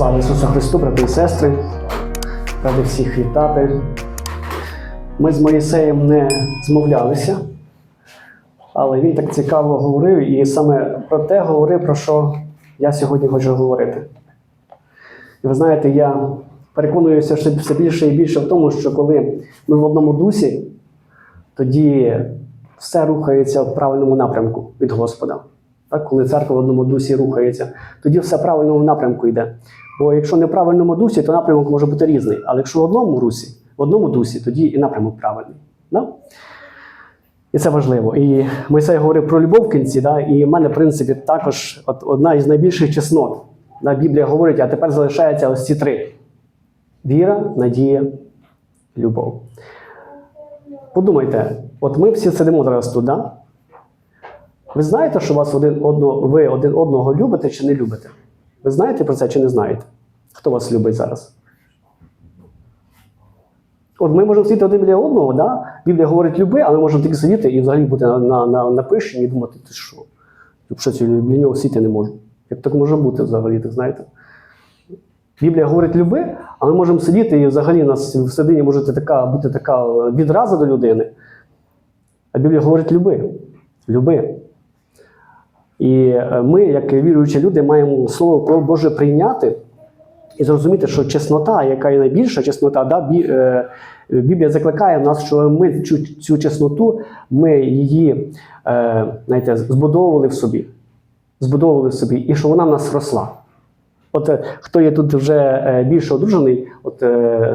Слава Ісусу Христу, брати і сестри, ради всіх вітати. Ми з Моїсеєм не змовлялися, але він так цікаво говорив і саме про те говорив, про що я сьогодні хочу говорити. І ви знаєте, я переконуюся що все більше і більше в тому, що коли ми в одному дусі, тоді все рухається в правильному напрямку від Господа. Так, коли церква в одному дусі рухається, тоді все в правильному напрямку йде. Бо якщо в правильному дусі, то напрямок може бути різний. Але якщо в одному русі, в одному дусі, тоді і напрямок правильний. Да? І це важливо. І Мойсей говорив про любов в кінці, да? і в мене, в принципі, також от одна із найбільших чеснот. Да? Біблія говорить, а тепер залишається ось ці три: віра, надія, любов. Подумайте, от ми всі сидимо зараз тут, да? Ви знаєте, що вас один одного, ви один одного любите чи не любите? Ви знаєте про це чи не знаєте? Хто вас любить зараз? От ми можемо сидіти один біля одного, да? Біблія говорить люби, але ми можемо тільки сидіти і взагалі бути на, на, на, на пишні і думати, ти що? Я що ці для нього сидіти не можу. Як так може бути взагалі, так знаєте? Біблія говорить люби, а ми можемо сидіти і взагалі у нас всередині може така, бути така відраза до людини. А Біблія говорить люби. Люби. І е, ми, як віруючі люди, маємо слово Боже прийняти і зрозуміти, що чеснота, яка є найбільша чеснота, да, бі, е, Біблія закликає нас, що ми цю, цю чесноту, ми її е, знаєте, збудовували в собі. Збудовували в собі, і що вона в нас росла. От хто є тут вже більше одружений, от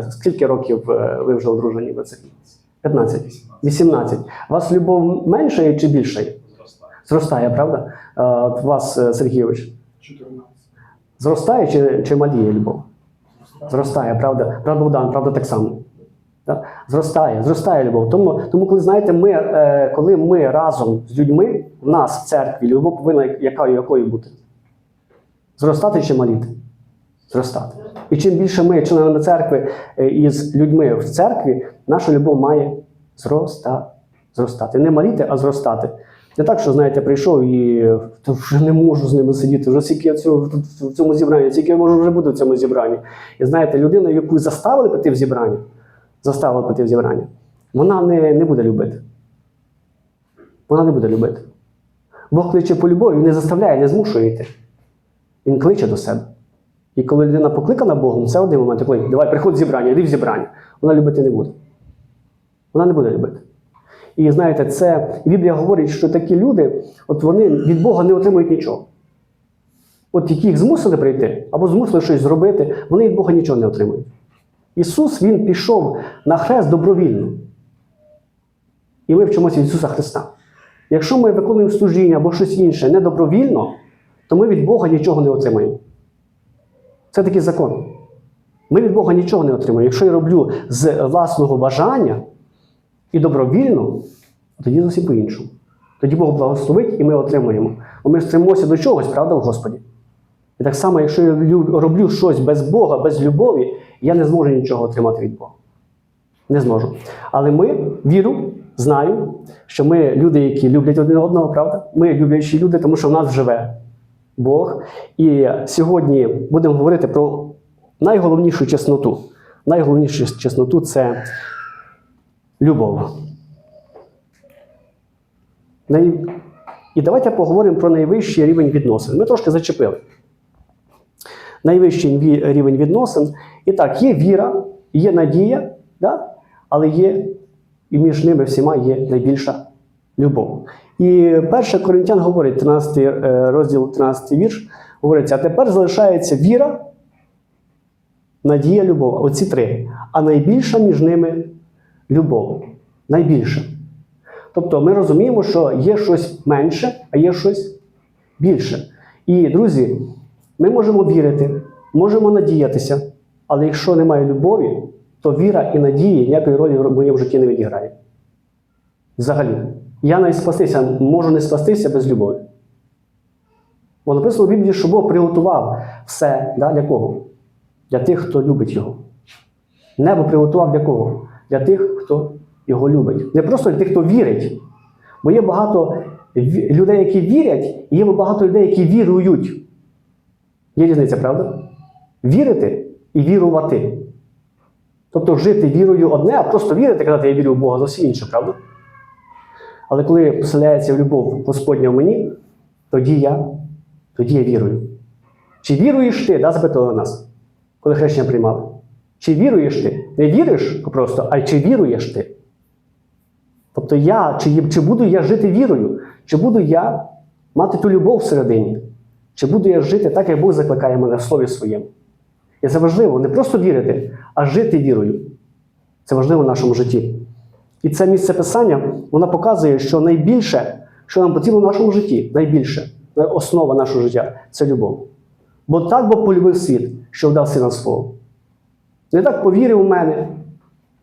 скільки років ви вже одружені в церкві? 15. 18. У вас любов менша чи більша? Зростає, правда? Е, От вас, е, Сергійович, 14. зростає чи, чи маліє любов? Зростає, правда? Правда, Богдан, правда, так само. Так? Зростає, зростає любов. Тому, тому коли знаєте, ми, е, коли ми разом з людьми, в нас в церкві, любов повинна яка, якою бути? Зростати чи маліти? Зростати. І чим більше ми, членами церкви із людьми в церкві, наша любов має зростати. зростати. Не маліти, а зростати. Не так, що, знаєте, прийшов і вже не можу з ними сидіти, вже скільки я цього, в цьому зібранні, скільки я можу вже бути в цьому зібранні. І знаєте, людина, яку заставили піти в зібрання, заставили піти в зібрання, вона не, не буде любити. Вона не буде любити. Бог кличе по любові, він не заставляє, не змушує йти. Він кличе до себе. І коли людина покликана Богом, це один момент, коли давай, приходь в зібрання, йди в зібрання. Вона любити не буде. Вона не буде любити. І знаєте, це Біблія говорить, що такі люди, от вони від Бога не отримують нічого. От які їх змусили прийти, або змусили щось зробити, вони від Бога нічого не отримують. Ісус Він пішов на хрест добровільно. І ми вчимося від Ісуса Христа. Якщо ми виконуємо служіння або щось інше недобровільно, то ми від Бога нічого не отримаємо. Це такий закон. Ми від Бога нічого не отримаємо. Якщо я роблю з власного бажання і добровільно, тоді зовсім по-іншому. Тоді Бог благословить і ми отримуємо. Бо ми стремимося до чогось, правда, в Господі. І так само, якщо я роблю щось без Бога, без любові, я не зможу нічого отримати від Бога. Не зможу. Але ми віру, знаю, що ми люди, які люблять один одного, правда? Ми люблячі люди, тому що в нас живе Бог. І сьогодні будемо говорити про найголовнішу чесноту. Найголовнішу чесноту це любов. І давайте поговоримо про найвищий рівень відносин. Ми трошки зачепили. Найвищий рівень відносин. І так, є віра, є надія, да? але є і між ними всіма є найбільша любов. І перше Коринтян говорить, 13 е, розділ, 13 вірш, говориться, а тепер залишається віра, надія, любов. Оці три. А найбільша між ними любов. Найбільша. Тобто ми розуміємо, що є щось менше, а є щось більше. І, друзі, ми можемо вірити, можемо надіятися, але якщо немає любові, то віра і надії ніякої ролі в моєму житті не відіграє. Взагалі. Я не спастися, можу не спастися без любові. Бо написано в Біблії, що Бог приготував все да, для кого? Для тих, хто любить його. Небо приготував для кого? Для тих, хто його любить. Не просто тих, хто вірить. Бо є багато людей, які вірять, і є багато людей, які вірують. Є різниця, правда? Вірити і вірувати. Тобто жити вірою одне, а просто вірити, казати, я вірю в Бога, зовсім інше, правда? Але коли поселяється любов Господня в мені, тоді я, тоді я вірую. Чи віруєш ти? Да, запитували нас, коли хрещення приймали. Чи віруєш ти? Не віриш просто, а чи віруєш ти? Тобто я, чи, чи буду я жити вірою, чи буду я мати ту любов всередині, чи буду я жити так, як Бог закликає мене в слові своєму. І це важливо не просто вірити, а жити вірою. Це важливо в нашому житті. І це місце писання воно показує, що найбільше, що нам потрібно в нашому житті, найбільше, основа нашого життя це любов. Бо так Бог полюбив світ, що вдав сина свого. Не так повірив у мене,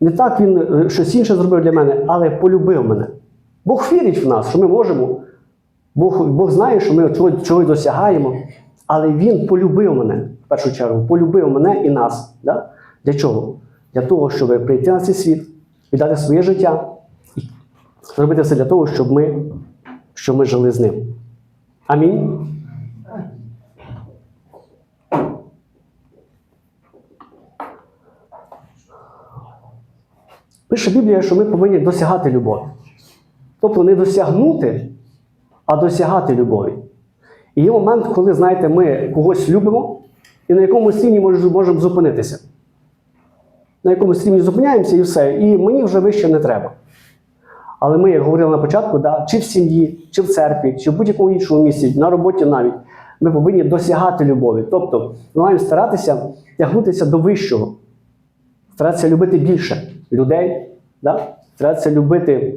не так він е, щось інше зробив для мене, але полюбив мене. Бог вірить в нас, що ми можемо. Бог, Бог знає, що ми чогось, чогось досягаємо, але Він полюбив мене в першу чергу, полюбив мене і нас. Да? Для чого? Для того, щоб прийти на цей світ, віддати своє життя і зробити все для того, щоб ми, щоб ми жили з ним. Амінь. Пише Біблія, що ми повинні досягати любові. Тобто не досягнути, а досягати любові. І є момент, коли, знаєте, ми когось любимо і на якомусь рівні мож- можемо зупинитися. На якомусь рівні зупиняємося і все, і мені вже вище не треба. Але ми, як говорили на початку, да, чи в сім'ї, чи в церкві, чи в будь-якому іншому місці, на роботі навіть, ми повинні досягати любові. Тобто ми маємо старатися тягнутися до вищого, старатися любити більше людей, да? старатися любити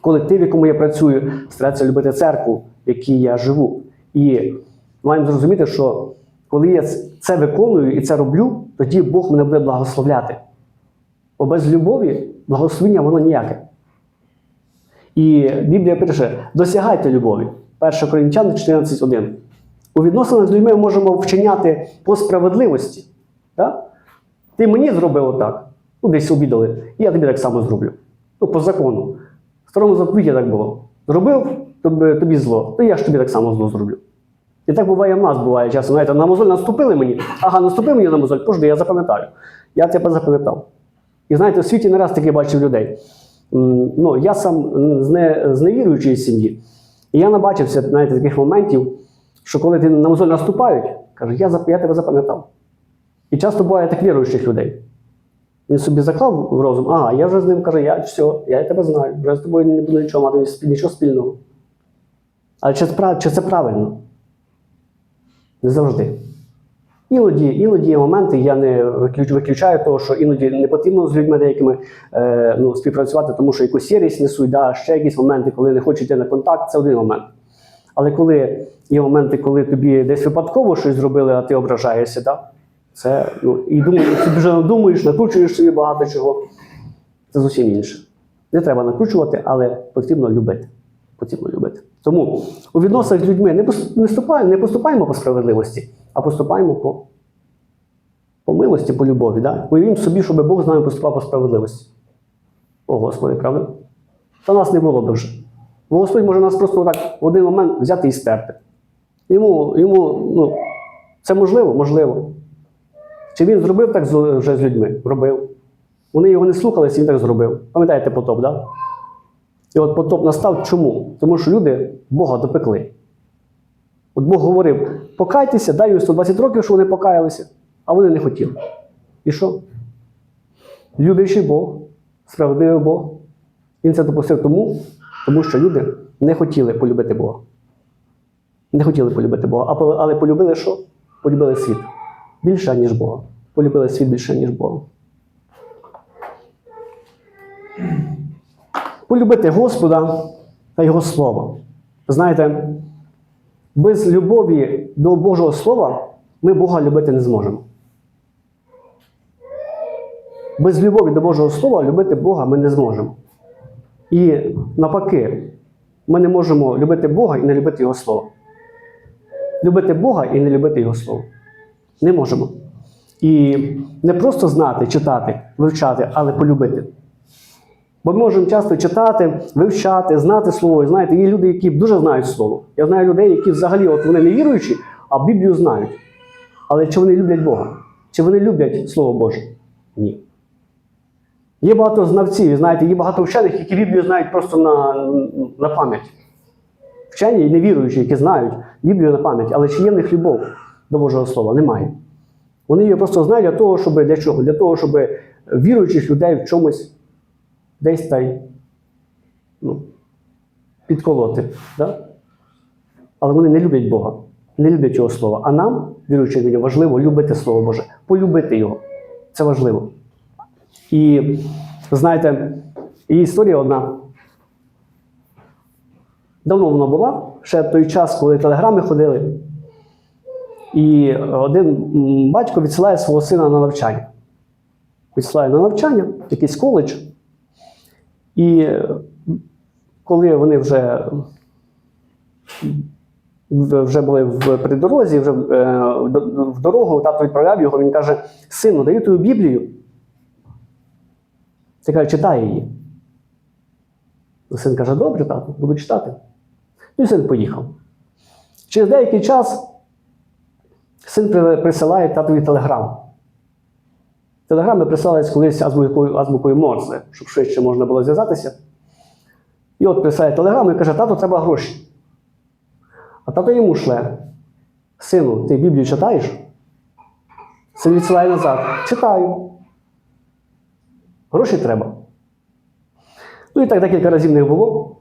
колектив, якому я працюю, старатися любити церкву, в якій я живу. І маємо зрозуміти, що коли я це виконую і це роблю, тоді Бог мене буде благословляти. Бо без любові благословення воно ніяке. І Біблія пише: досягайте любові. 1 Коринтян 14.1. У відносинах з людьми ми можемо вчиняти по справедливості. Так? Ти мені зробив отак, ну десь обідали, і я тобі так само зроблю. Ну, по закону. В старому заповіті так було. Зробив тобі, тобі зло, то я ж тобі так само зло зроблю. І так буває в нас, буває часом. Знаєте, на мозоль наступили мені, ага, наступив мені на мозоль, пожди, я запам'ятаю. Я тебе запам'ятав. І знаєте, у світі не раз таки бачив людей. Ну, я сам з, не, з невіруючої сім'ї. І я набачився знаєте, таких моментів, що коли ти на мозоль наступають, каже, я, я тебе запам'ятав. І часто буває так віруючих людей. Він собі заклав в розум, ага, я вже з ним каже, я все, я тебе знаю, вже з тобою не буду нічого мати нічого спільного. Але чи чи це правильно? Не завжди. Іноді, іноді є моменти, я не виключ- виключаю того, що іноді не потрібно з людьми деякими е, ну, співпрацювати, тому що якусь єрість несуть, да, ще якісь моменти, коли не хочуть йти на контакт, це один момент. Але коли є моменти, коли тобі десь випадково щось зробили, а ти ображаєшся, да? Це ну, і думаєш, дуже надумуєш, накручуєш собі багато чого. Це зовсім інше. Не треба накручувати, але потрібно любити. Потрібно любити. Тому у відносинах з людьми не не поступаємо по справедливості, а поступаємо по, по милості, по любові. Да? Уявімо собі, щоб Бог з нами поступав по справедливості. О, Господи, правда? Та нас не було б вже. Бо Господь може нас просто так в один момент взяти і стерти. Йому, йому ну, це можливо? Можливо. Чи він зробив так вже з людьми? Робив. Вони його не слухалися, він так зробив. Пам'ятаєте потоп? Да? І от потоп настав чому? Тому що люди Бога допекли. От Бог говорив: покайтеся, дай їм 120 років, що вони покаялися, а вони не хотіли. І що? Люблячий Бог, справедливий Бог. Він це допустив тому, тому що люди не хотіли полюбити Бога. Не хотіли полюбити Бога, але полюбили що? Полюбили світ більше, ніж Бога. Полюбили світ більше, ніж Бога. Полюбити Господа та Його Слово. Знаєте, без любові до Божого Слова ми Бога любити не зможемо. Без любові до Божого Слова любити Бога ми не зможемо. І навпаки, ми не можемо любити Бога і не любити Його Слово. Любити Бога і не любити Його Слово. Не можемо. І не просто знати, читати, вивчати, але полюбити. Бо ми можемо часто читати, вивчати, знати слово. І знаєте, є люди, які дуже знають слово. Я знаю людей, які взагалі от вони не віруючі, а Біблію знають. Але чи вони люблять Бога? Чи вони люблять Слово Боже? Ні. Є багато знавців, знаєте, є багато вчених, які Біблію знають просто на, на пам'ять. Вчені і невіруючі, які знають Біблію на пам'ять, але чи є в них любов до Божого Слова? Немає. Вони її просто знають для того, щоб для чого? Для того, щоб віруючих людей в чомусь десь та й ну, підколоти. Да? Але вони не люблять Бога, не люблять Його Слова. А нам, віруючим людям, важливо любити Слово Боже, полюбити Його. Це важливо. І знаєте, є історія одна. Давно вона була, ще в той час, коли телеграми ходили. І один батько відсилає свого сина на навчання. Відсилає на навчання, якийсь коледж. І коли вони вже, вже були в при дорозі, вже е, в дорогу, тато відправляв його, він каже: Сину, даю тобі Біблію. Ти каже, читай її. Син каже, добре, тато, буду читати. Ну і син поїхав. Через деякий час син присилає татові телеграму. Телеграми присилались колись азбукою, азбукою Морзе, щоб швидше можна було зв'язатися. І от присилає телеграму і каже, тато, треба гроші. А тато йому шле. Сину, ти Біблію читаєш? Син відсилає назад. Читаю. Гроші треба. Ну і так декілька разів них було.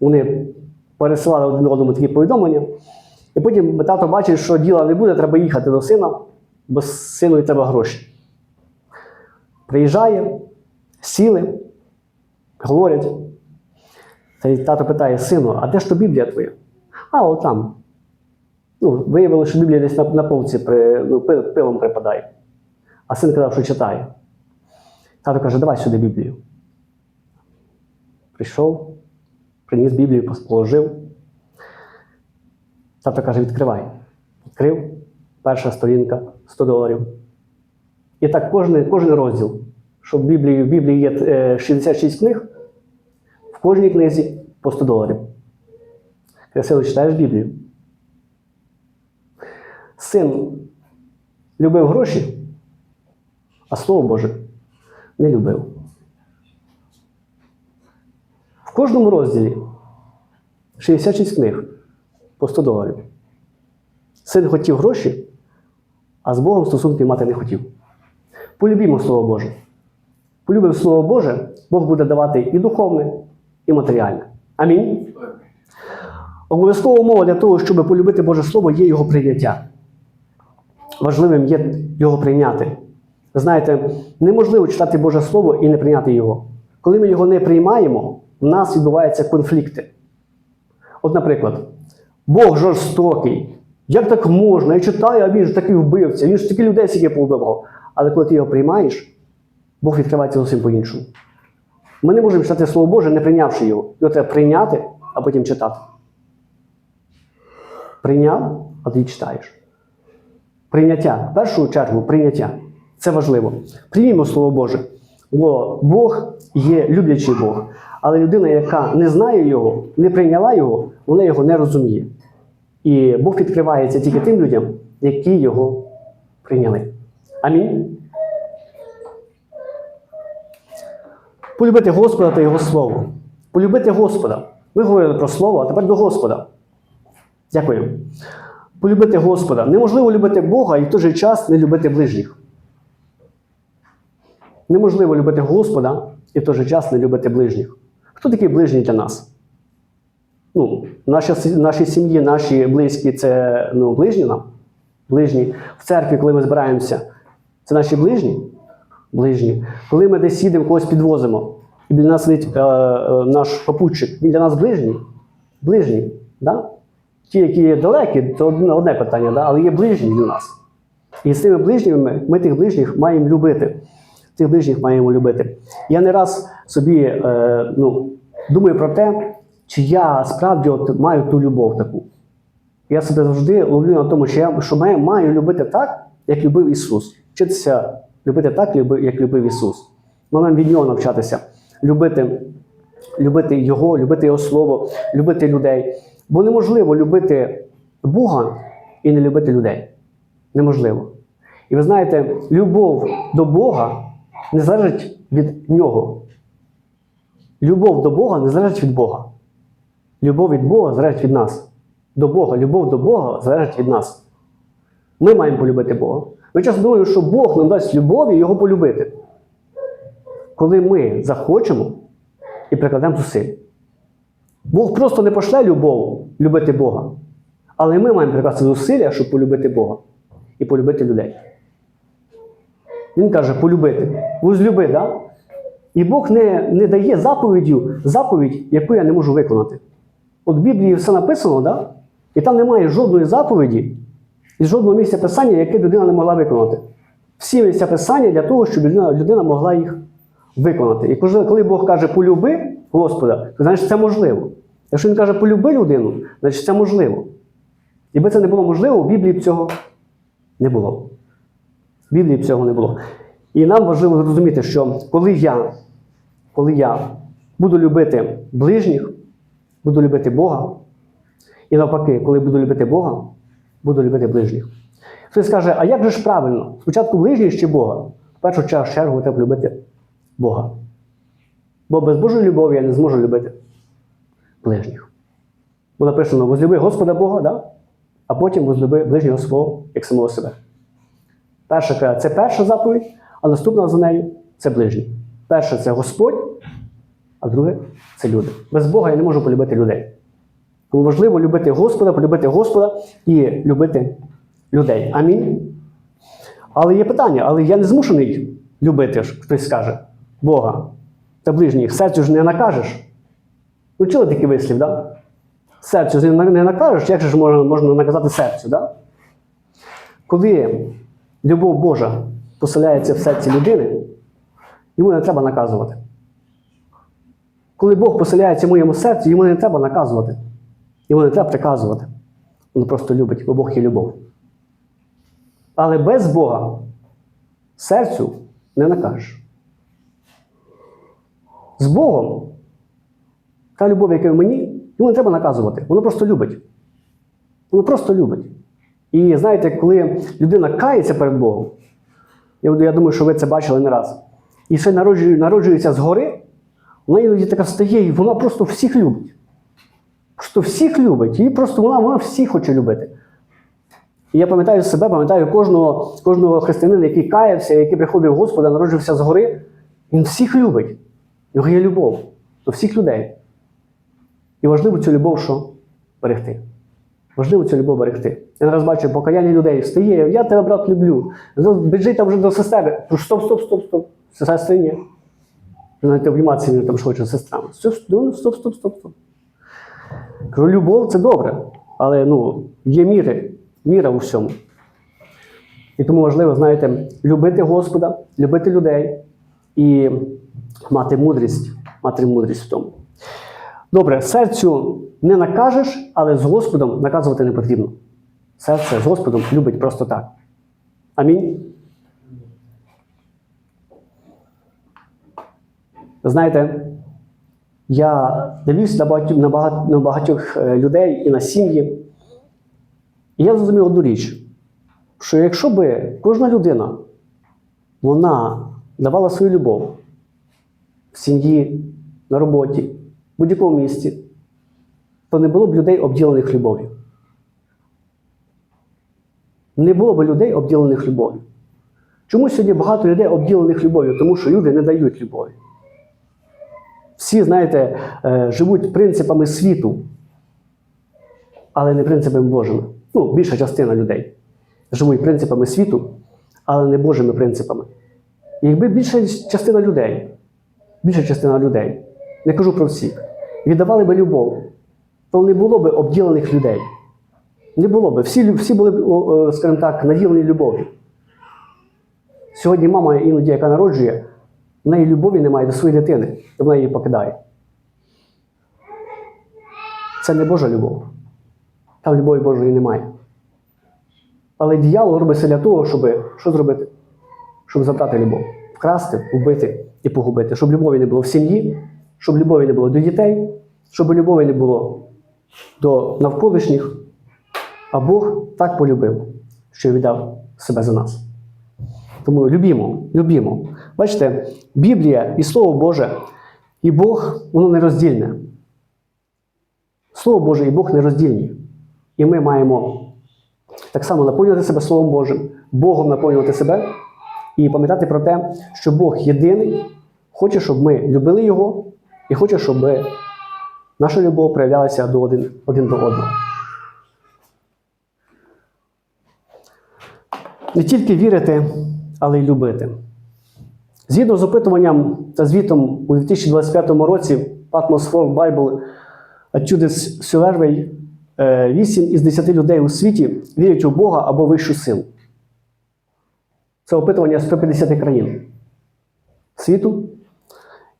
Вони пересилали один одному такі повідомлення. І потім тато бачить, що діла не буде, треба їхати до сина, бо сину і треба гроші. Приїжджає, сіли, говорять. Та тато питає: сину, а де ж то Біблія твоя? А, от там. Ну, виявилося, що Біблія десь на, на полці при, ну, пилом припадає. А син казав, що читає. Тато каже, давай сюди Біблію. Прийшов, приніс Біблію, положив. Тато каже, відкривай. Відкрив, перша сторінка 100 доларів. І так кожен, кожен розділ. Що в Біблії, в Біблії є е, 66 книг, в кожній книзі по 100 доларів. Красиво читаєш Біблію. Син любив гроші, а Слово Боже не любив. В кожному розділі 66 книг по 100 доларів. Син хотів гроші, а з Богом стосунки мати не хотів. Полюбімо Слово Боже. Полюбимо Слово Боже, Бог буде давати і духовне, і матеріальне. Амінь. Обов'язкова умова для того, щоб полюбити Боже Слово, є його прийняття. Важливим є його прийняти. Ви знаєте, неможливо читати Боже Слово і не прийняти його. Коли ми його не приймаємо, в нас відбуваються конфлікти. От, наприклад, Бог жорстокий. Як так можна? Я читаю, а він ж такий вбивця, він ж такі людей скільки повбивав. Але коли ти його приймаєш, Бог відкривається зовсім по-іншому. Ми не можемо читати Слово Боже, не прийнявши його. Його треба прийняти, а потім читати. Прийняв, а тоді читаєш. Прийняття. В першу чергу прийняття. Це важливо. Приймімо Слово Боже. Бо Бог є люблячий Бог. Але людина, яка не знає його, не прийняла його, вона його не розуміє. І Бог відкривається тільки тим людям, які його прийняли. Амінь. Полюбити Господа та Його Слово. Полюбити Господа. Ми говорили про Слово, а тепер до Господа. Дякую. Полюбити Господа. Неможливо любити Бога і в той же час не любити ближніх. Неможливо любити Господа і в той же час не любити ближніх. Хто такий ближній для нас? Ну, наша, наші сім'ї, наші близькі це ну, ближні нам. Ближні. В церкві, коли ми збираємося, це наші ближні. Ближні. Коли ми десь їдемо, когось підвозимо, і біля нас сидить е, е, наш попутчик, він для нас ближній. Ближній. Да? Ті, які є далекі, це одне питання, да? але є ближні для нас. І з тими ближніми ми тих ближніх маємо любити. Тих ближніх маємо любити. Я не раз собі е, ну, думаю про те, чи я справді от маю ту любов таку. Я себе завжди ловлю на тому, що я що маю, маю любити так, як любив Ісус. Вчитися любити так, як любив Ісус. Ми маємо від Нього навчатися. Любити, любити Його, любити Його Слово, любити людей. Бо неможливо любити Бога і не любити людей. Неможливо. І ви знаєте, любов до Бога не залежить від Нього. Любов до Бога не залежить від Бога. Любов від Бога залежить від нас. До Бога, любов до Бога залежить від нас. Ми маємо полюбити Бога. Ми часто думаємо, що Бог нам дасть любові його полюбити. Коли ми захочемо і прикладемо зусиль. Бог просто не пошле любов любити Бога. Але ми маємо прикласти зусилля, щоб полюбити Бога і полюбити людей. Він каже, полюбити. Возлюби, да? І Бог не, не дає заповіддю, заповідь, яку я не можу виконати. От в Біблії все написано, да? і там немає жодної заповіді і жодного місця писання, яке людина не могла виконати. Всі місця писання для того, щоб людина, людина могла їх виконати. І коли Бог каже полюби Господа, то значить це можливо. Якщо він каже полюби людину, значить це можливо. Якби це не було можливо, в Біблії б цього не було. В Біблії б цього не було. І нам важливо зрозуміти, що коли я, коли я буду любити ближніх, буду любити Бога, і навпаки, коли буду любити Бога, буду любити ближніх. Хтось скаже, а як же ж правильно? Спочатку ближніх чи Бога? В першу чергу треба любити Бога. Бо без Божої любові я не зможу любити ближніх. Бо написано: возлюби Господа Бога, да? а потім возлюби ближнього свого як самого себе. Перша це перша заповідь, а наступна за нею це ближній. Перше це Господь, а друге це люди. Без Бога я не можу полюбити людей. Тому важливо любити Господа, полюбити Господа і любити людей. Амінь. Але є питання, але я не змушений любити, хтось скаже, Бога та ближніх. Серцю ж не накажеш. Ну, чули такий вислів, да? Серцю ж не не накажеш, як же ж можна, можна наказати серцю, да? Коли любов Божа поселяється в серці людини, йому не треба наказувати. Коли Бог поселяється в моєму серці, йому не треба наказувати. Йому не треба приказувати. Він просто любить, бо Бог є любов. Але без Бога серцю не накажеш. З Богом та любов, яка в мені, йому не треба наказувати. Воно просто любить. Воно просто любить. І знаєте, коли людина кається перед Богом, я, думаю, що ви це бачили не раз, і народжує, народжується згори, вона іноді така стає, і вона просто всіх любить. Просто всіх любить. Її просто вона, вона всіх хоче любити. І я пам'ятаю себе, пам'ятаю кожного, кожного християнина, який каявся, який приходив Господа, народжувався згори, він всіх любить. Його є любов до всіх людей. І важливо цю любов що? берегти. Важливо цю любов берегти. Я зараз бачу покаяння людей стає, я тебе, брат, люблю. Біжи там вже до сестри. Стоп, стоп, стоп, стоп. Сестри ні. Навіть обійматися він там з сестрами. Стоп, стоп, стоп, стоп, стоп, стоп. Кажу, любов це добре, але ну, є міри, міра у всьому. І тому важливо, знаєте, любити Господа, любити людей і мати мудрість, мати мудрість в тому. Добре, серцю не накажеш, але з Господом наказувати не потрібно. Серце з Господом любить просто так. Амінь. Знаєте, я дивлюся на багатьох, на багатьох, на багатьох людей і на сім'ї. І я зрозумів одну річ, що якщо би кожна людина вона давала свою любов в сім'ї, на роботі, в будь-якому місці, то не було б людей, обділених любов'ю. Не було б людей, обділених любов'ю. Чому сьогодні багато людей обділених любов'ю? Тому що люди не дають любові. Всі, знаєте, е, живуть принципами світу, але не принципами Божими. Ну, більша частина людей живуть принципами світу, але не Божими принципами. І якби більша частина людей, більша частина людей, не кажу про всіх, віддавали би любов, то не було б обділених людей. Не було б. Всі, всі були б, скажімо так, наділені любов'ю. Сьогодні мама, іноді, яка народжує, в неї любові немає до своєї дитини, і вона її покидає. Це не Божа любов. Там любові Божої немає. Але дьявол робить все для того, щоб що зробити? Щоб забрати любов, вкрасти, вбити і погубити. Щоб любові не було в сім'ї, щоб любові не було до дітей, щоб любові не було до навколишніх. А Бог так полюбив, що віддав себе за нас. Тому любімо, любімо. Бачите, Біблія і Слово Боже, і Бог, воно нероздільне. Слово Боже і Бог нероздільні. І ми маємо так само наповнювати себе Словом Божим, Богом наповнювати себе і пам'ятати про те, що Бог єдиний, хоче, щоб ми любили Його, і хоче, щоб наша любов проявлялася до один, один до одного. Не тільки вірити, але й любити. Згідно з опитуванням та звітом у 2025 році Patmos for Bible Attitudes Survey, 8 із 10 людей у світі вірять у Бога або вищу силу. Це опитування 150 країн світу.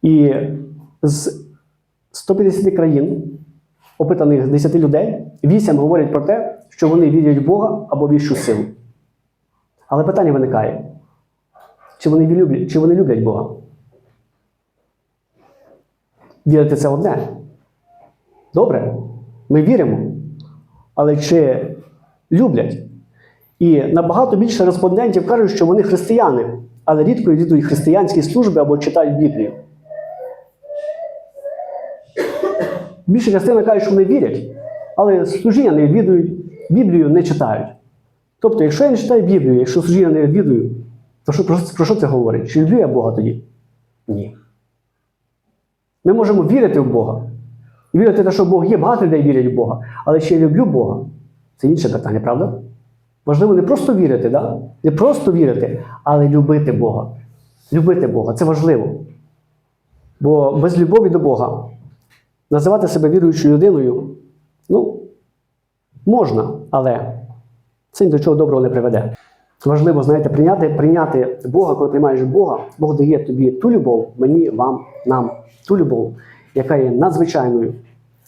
І з 150 країн, опитаних 10 людей, 8 говорять про те, що вони вірять в Бога або вищу силу. Але питання виникає: чи вони люблять, чи вони люблять Бога? Вірити це одне. Добре, ми віримо. Але чи люблять? І набагато більше респондентів кажуть, що вони християни, але рідко відвідують християнські служби або читають Біблію. Більша частина каже, що вони вірять, але служіння не відвідують, Біблію не читають. Тобто, якщо я не читаю Біблію, якщо служіння не відвідую, то що, про, про що це говорить? Чи люблю я Бога тоді? Ні. Ми можемо вірити в Бога. І вірити в те, що Бог є, багато людей вірять в Бога. Але чи я люблю Бога? Це інше питання, правда? Важливо не просто вірити, да? не просто вірити, але любити Бога. Любити Бога це важливо. Бо без любові до Бога називати себе віруючою людиною, ну, можна, але це ні до чого доброго не приведе. Важливо, знаєте, прийняти, прийняти Бога, коли приймаєш Бога, Бог дає тобі ту любов, мені, вам, нам, ту любов, яка є надзвичайною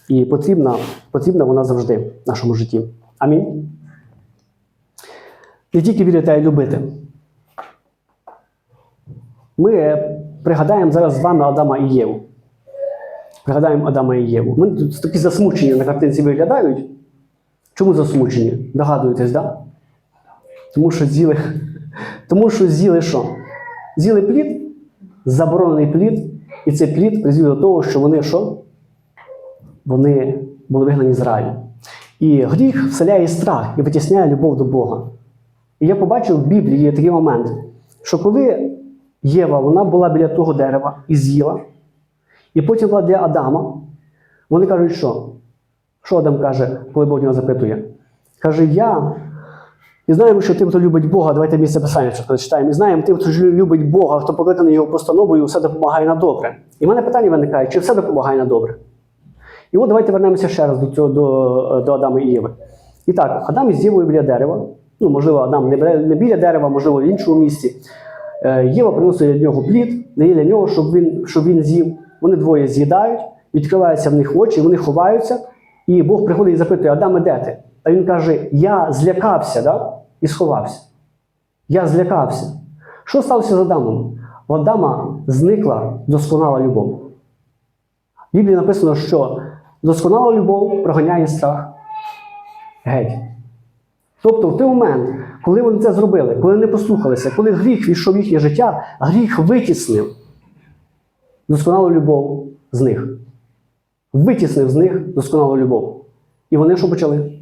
і потрібна, потрібна вона завжди в нашому житті. Амінь. Не тільки вірити, а й любити. Ми пригадаємо зараз з вами Адама і Єву. Пригадаємо Адама і Єву. Вони тут такі засмучені на картинці виглядають. Чому засмучені? Догадуєтесь, так? Да? Тому що з'їли. Тому що з'їли що? З'їли плід, заборонений плід, і цей плід призвів до того, що вони що? Вони були вигнані з раю. І гріх вселяє страх і витісняє любов до Бога. І я побачив в Біблії такий момент, що коли Єва вона була біля того дерева і з'їла, і потім була для Адама, вони кажуть, що? Що Адам каже, коли Бог нього запитує? Каже, я. І знаємо, що тим, хто любить Бога, давайте місце писання що читаємо. І знаємо, тим, хто любить Бога, хто покликаний його постановою, все допомагає на добре. І в мене питання виникає, чи все допомагає на добре? І от давайте вернемося ще раз до цього до, до Адама і Єви. І так, Адам із Євою біля дерева. Ну, можливо, Адам не біля, не біля дерева, можливо, в іншому місці. Е, Єва приносить для нього плід, дає для нього, щоб він, щоб він з'їв. Вони двоє з'їдають, відкриваються в них очі, вони ховаються. І Бог приходить і запитує, Адаме, де ти? А він каже: Я злякався да? і сховався. Я злякався. Що сталося з Адамом? У Адама зникла досконала любов. В Біблії написано, що досконала любов проганяє страх геть. Тобто, в той момент, коли вони це зробили, коли не послухалися, коли гріх війшов в їхнє життя, гріх витіснив досконалу любов з них. Витіснив з них досконалу любов. І вони що почали?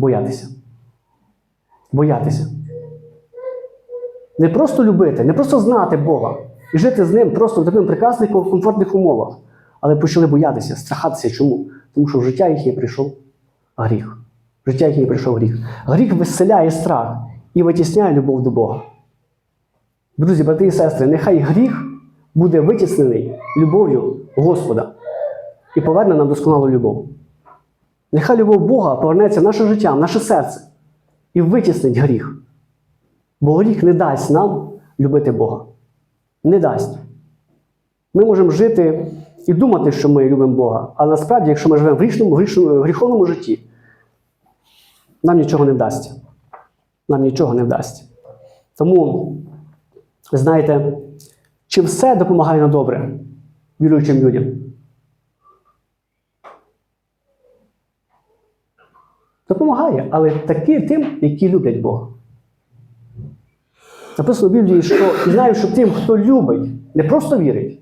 Боятися. Боятися. Не просто любити, не просто знати Бога і жити з ним просто в таких прекрасних комфортних умовах, але почали боятися, страхатися. Чому? Тому що в життя їхнє прийшов гріх. В життя їхнє прийшов гріх. Гріх виселяє страх і витісняє любов до Бога. Друзі, брати і сестри, нехай гріх буде витіснений любов'ю Господа і поверне нам досконалу любов. Нехай любов Бога повернеться в наше життя, в наше серце і витіснить гріх. Бо гріх не дасть нам любити Бога. Не дасть. Ми можемо жити і думати, що ми любимо Бога, але насправді, якщо ми живемо в грішному, грішному, гріховному житті, нам нічого не вдасться. Нам нічого не вдасться. Тому, знаєте, чи все допомагає на добре віруючим людям? Допомагає, але таки тим, які люблять Бога. Написано в Біблії, що і знаю, що тим, хто любить, не просто вірить,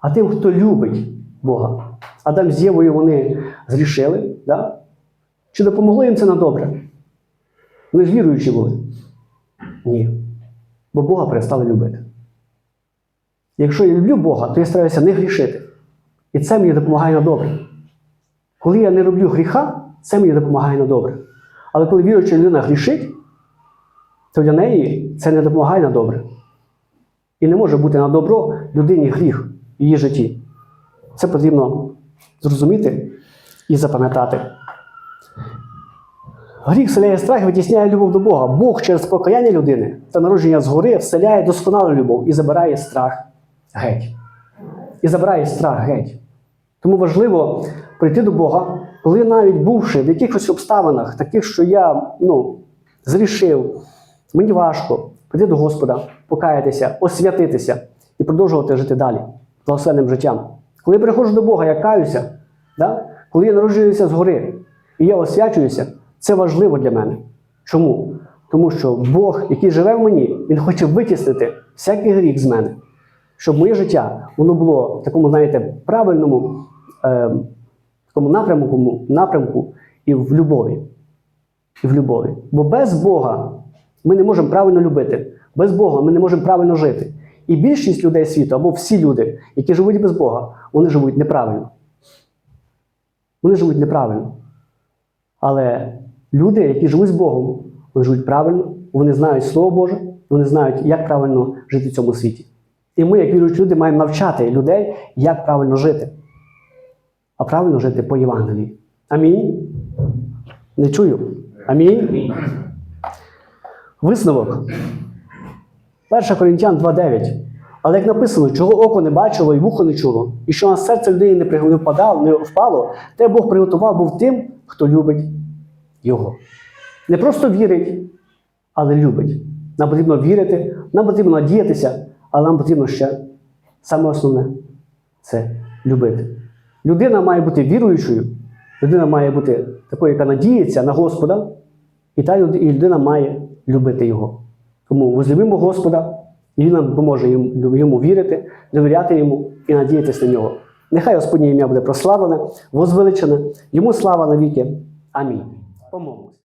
а тим, хто любить Бога. Адам з Євою вони зрішили. Да? Чи допомогло їм це на добре? Вони ж віруючі були. Ні. Бо Бога перестали любити. Якщо я люблю Бога, то я стараюся не грішити. І це мені допомагає на добре. Коли я не роблю гріха, це мені допомагає на добре. Але коли віруюча людина грішить, то для неї це не допомагає на добре. І не може бути на добро людині гріх в її житті. Це потрібно зрозуміти і запам'ятати. Гріх вселяє страх і витісняє любов до Бога. Бог через покаяння людини та народження згори вселяє досконалу любов і забирає страх геть. І забирає страх геть. Тому важливо прийти до Бога, коли навіть бувши в якихось обставинах, таких, що я ну, зрішив, мені важко прийти до Господа, покаятися, освятитися і продовжувати жити далі благословенним життям. Коли я приходжу до Бога, я каюся, да? коли я народжуюся згори і я освячуюся, це важливо для мене. Чому? Тому що Бог, який живе в мені, Він хоче витіснити всякий гріх з мене, щоб моє життя воно було в такому, знаєте, правильному е, такому напрямку, напрямку і в любові. І в любові. Бо без Бога ми не можемо правильно любити. Без Бога ми не можемо правильно жити. І більшість людей світу, або всі люди, які живуть без Бога, вони живуть неправильно. Вони живуть неправильно. Але люди, які живуть з Богом, вони живуть правильно, вони знають Слово Боже, вони знають, як правильно жити в цьому світі. І ми, як віруючі люди, маємо навчати людей, як правильно жити. Правильно жити по Євангелії. Амінь. Не чую. Амінь. Висновок. 1 Коринтян 2.9. Але як написано, чого око не бачило і вухо не чуло, і що на серце людини не не не впало, те Бог приготував був тим, хто любить Його. Не просто вірить, але любить. Нам потрібно вірити, нам потрібно надіятися, але нам потрібно ще саме основне це любити. Людина має бути віруючою, людина має бути такою, яка надіється на Господа, і та людина має любити Його. Тому возлюбимо Господа, і Він нам допоможе йому вірити, довіряти йому і надіятися на нього. Нехай Господнє ім'я буде прославлене, возвеличене, йому слава навіки. Амінь. Помолимось.